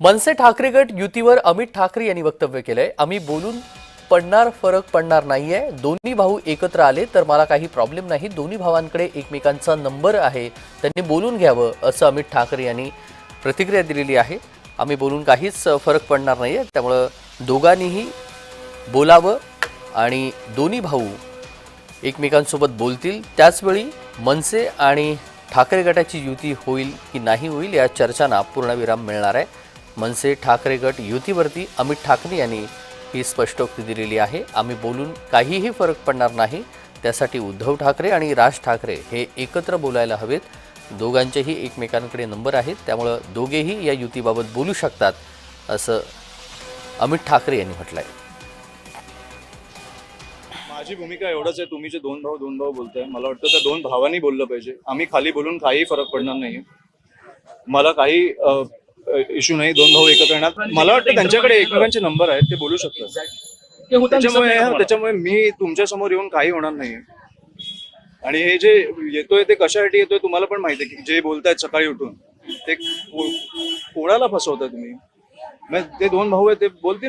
मनसे ठाकरे गट युतीवर अमित ठाकरे यांनी वक्तव्य केलंय. आम्ही बोलून पडणार फरक पडणार नाहीये. दोन्ही भाऊ एकत्र आले तर मला काही प्रॉब्लेम नाही. दोन्ही भावांकडे एकमेकांचा नंबर आहे. त्यांनी बोलून घ्यावं असं अमित ठाकरे यांनी प्रतिक्रिया दिलेली आहे. आम्ही बोलून काहीच फरक पडणार नाही आहे त्यामुळं दोघांनीही बोलावं आणि दोन्ही भाऊ एकमेकांसोबत बोलतील. त्याचवेळी मनसे आणि ठाकरे गटाची युती होईल की नाही होईल या चर्चांना पूर्णविराम मिळणार आहे. मनसे ठाकरे गट युतीवरती अमित ठाकरे यांनी ही स्पष्टोक्ती दिलेली आहे. आम्ही बोलून काहीही फरक पडणार नाही. त्यासाठी उद्धव ठाकरे आणि राज ठाकरे हे एकत्र बोलायला हवेत. दोघांचेही एकमेकांकडे नंबर आहेत. त्यामुळं दोघेही या युतीबाबत बोलू शकतात असं अमित ठाकरे यांनी म्हटलं आहे माझी भूमिका एवढंच आहे. तुम्ही जे दोन भाऊ दोन भाऊ बोलताय मला वाटतं त्या दोन भावांनी बोललं पाहिजे. आम्ही खाली बोलून काही फरक पडणार नाही मला काही इश्यू नाही दोन भाऊ एकत्र येणार. मला वाटतं त्यांच्याकडे एकमेकांचे नंबर आहेत ते बोलू शकतात. त्याच्यामुळे त्याच्यामुळे मी तुमच्यासमोर येऊन काही होणार नाही आणि हे जे येतोय ते कशासाठी येतोय तुम्हाला पण माहिती आहे की जे बोलतायत सकाळी उठून ते कोणाला फसवताय तुम्ही? ते दोन भाऊ आहेत ते बोलतील